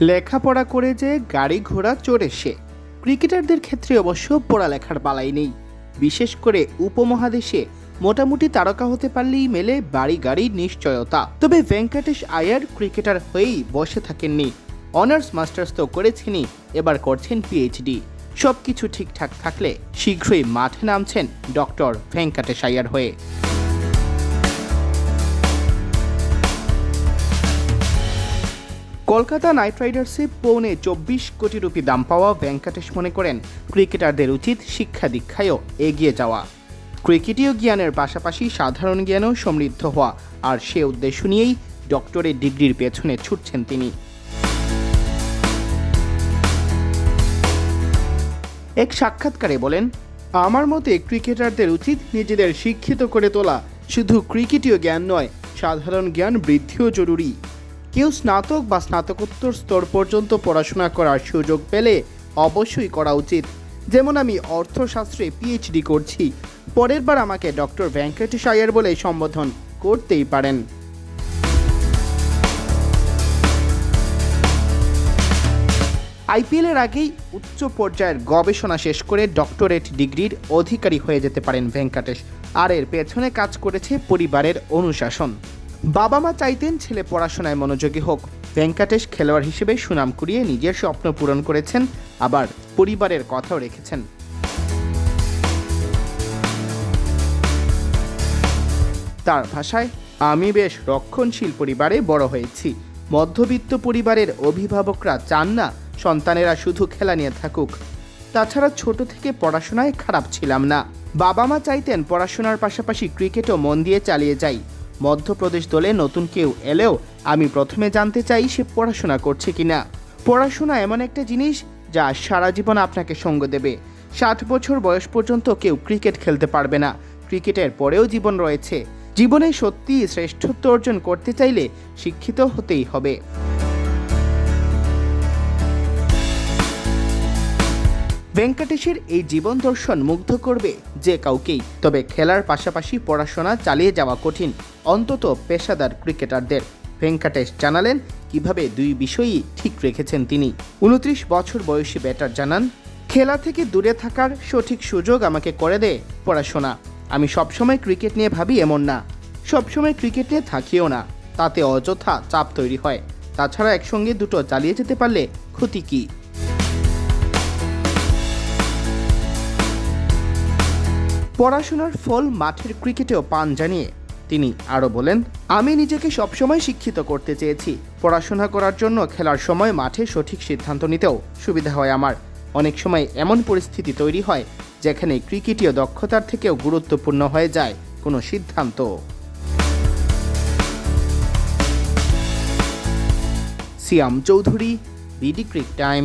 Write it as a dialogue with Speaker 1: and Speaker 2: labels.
Speaker 1: লেখাপড়া করে যে গাড়ি ঘোড়া চড়ে সে। ক্রিকেটারদের ক্ষেত্রে অবশ্য পড়ালেখার বালাই নেই। বিশেষ করে উপমহাদেশে মোটামুটি তারকা হতে পারলেই মেলে বাড়ি গাড়ির নিশ্চয়তা। তবে ভেঙ্কটেশ আয়ার ক্রিকেটার হয়েই বসে থাকেননি। অনার্স মাস্টার্স তো করেছেনই, এবার করছেন পিএইচডি সব কিছু ঠিকঠাক থাকলে শীঘ্রই মাঠে নামছেন ডক্টর ভেঙ্কটেশ আয়ার হয়ে। কলকাতা নাইট রাইডার্সে পৌনে চব্বিশ কোটি রুপি দাম পাওয়া ভেঙ্কটেশ মনে করেন, ক্রিকেটারদের উচিত শিক্ষা দীক্ষায়ও এগিয়ে যাওয়া। ক্রিকেটীয় জ্ঞানের পাশাপাশি সাধারণ জ্ঞানেও সমৃদ্ধ হওয়া, আর সে উদ্দেশ্য নিয়েই ডক্টরেট ডিগ্রির পেছনে ছুটছেন তিনি। এক সাক্ষাৎকারে বলেন, আমার মতে ক্রিকেটারদের উচিত নিজেদের শিক্ষিত করে তোলা। শুধু ক্রিকেটীয় জ্ঞান নয়, সাধারণ জ্ঞান বৃদ্ধিও জরুরি। কেউ স্নাতক বা স্নাতকোত্তর স্তর পর্যন্ত পড়াশোনা করার সুযোগ পেলে অবশ্যই করা উচিত। যেমন আমি অর্থশাস্ত্রে পিএইচডি করছি। পরের বার আমাকে ডক্টর ভেঙ্কটেশ আয়ার বলে সম্বোধন করতেই পারেন। আইপিএলের আগেই উচ্চ পর্যায়ের গবেষণা শেষ করে ডক্টরেট ডিগ্রির অধিকারী হয়ে যেতে পারেন ভেঙ্কটেশ। আর এর পেছনে কাজ করেছে পরিবারের অনুশাসন। বাবা মা চাইতেন ছেলে পড়াশোনায় মনোযোগী হোক। ভেঙ্কাটেশ খেলোয়াড় হিসেবে সুনাম কুড়িয়ে নিজের স্বপ্ন পূরণ করেছেন, আবার পরিবারের কথাও রেখেছেন। তার ভাষায়, আমি বেশ রক্ষণশীল পরিবারে বড় হয়েছি। মধ্যবিত্ত পরিবারের অভিভাবকরা চান না সন্তানেরা শুধু খেলা নিয়ে থাকুক। তাছাড়া ছোট থেকে পড়াশোনায় খারাপ ছিলাম না। বাবা মা চাইতেন পড়াশোনার পাশাপাশি ক্রিকেটও মন দিয়ে চালিয়ে যাই। মধ্যপ্রদেশ দলে নতুন কেউ এলেও আমি প্রথমে জানতে চাই সে পড়াশোনা করছে কিনা। পড়াশোনা এমন একটা জিনিস যা সারা জীবন আপনাকে সঙ্গ দেবে। ষাট বছর বয়স পর্যন্ত কেউ ক্রিকেট খেলতে পারবে না। ক্রিকেটের পরেও জীবন রয়েছে। জীবনে সত্যি শ্রেষ্ঠত্ব অর্জন করতে চাইলে শিক্ষিত হতেই হবে। ভেঙ্কটেশের এই জীবন দর্শন মুগ্ধ করবে যে কাউকেই। তবে খেলার পাশাপাশি পড়াশোনা চালিয়ে যাওয়া কঠিন। অন্তত পেশাদার ক্রিকেটারদের। ভেঙ্কটেশ জানালেন, কীভাবে দুই বিষয়ই ঠিক রেখেছেন তিনি। উনত্রিশ বছর বয়সী ব্যাটার জানান, খেলা থেকে দূরে থাকার সঠিক সুযোগ আমাকে করে দেয় পড়াশোনা। আমি সবসময় ক্রিকেট নিয়ে ভাবি এমন না। সবসময় ক্রিকেট নিয়ে থাকিও না। তাতে অযথা চাপ তৈরি হয়। তাছাড়া একসঙ্গে দুটো চালিয়ে যেতে পারলে ক্ষতি কী? পড়াশোনার ফল মাঠের ক্রিকেটেও পান জানিয়ে তিনি আরও বলেন, আমি নিজেকে সবসময় শিক্ষিত করতে চেয়েছি। পড়াশোনা করার জন্য খেলার সময় মাঠে সঠিক সিদ্ধান্ত নিতেও সুবিধা হয় আমার। অনেক সময় এমন পরিস্থিতি তৈরি হয় যেখানে ক্রিকেটীয় দক্ষতার থেকেও গুরুত্বপূর্ণ হয়ে যায় কোনো সিদ্ধান্ত। Siam Chowdhury, BD cric time.